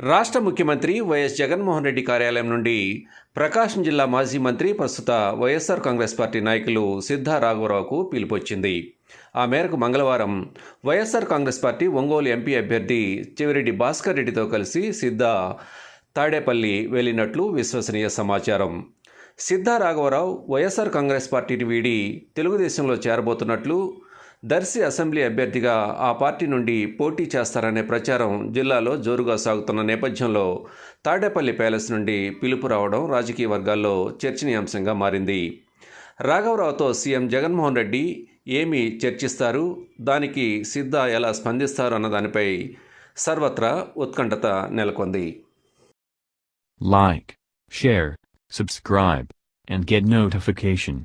రాష్ట్ర ముఖ్యమంత్రి వైఎస్ జగన్మోహన్ రెడ్డి కార్యాలయం నుండి ప్రకాశం జిల్లా మాజీ మంత్రి ప్రస్తుత వైఎస్ఆర్ కాంగ్రెస్ పార్టీ నాయకులు సిద్ధా రాఘవరావుకు పిలుపొచ్చింది ఆ మేరకు మంగళవారం వైఎస్ఆర్ కాంగ్రెస్ పార్టీ ఒంగోలు ఎంపీ అభ్యర్థి చివిరెడ్డి భాస్కర్ రెడ్డితో కలిసి సిద్ధా తాడేపల్లి వెళ్ళినట్లు విశ్వసనీయ సమాచారం. సిద్ధా రాఘవరావు వైఎస్ఆర్ కాంగ్రెస్ పార్టీని వీడి తెలుగుదేశంలో చేరబోతున్నట్లు దర్శి అసెంబ్లీ అభ్యర్థిగా ఆ పార్టీ నుండి పోటీ చేస్తారనే ప్రచారం జిల్లాలో జోరుగా సాగుతున్న నేపథ్యంలో తాడేపల్లి ప్యాలెస్ నుండి పిలుపు రావడం రాజకీయ వర్గాల్లో చర్చనీయాంశంగా మారింది. రాఘవరావుతో సీఎం జగన్మోహన్ రెడ్డి ఏమి చర్చిస్తారు? దానికి సిద్ధ ఎలా స్పందిస్తారు? అన్న దానిపై సర్వత్రా ఉత్కంఠత నెలకొంది. Like share subscribe and get notification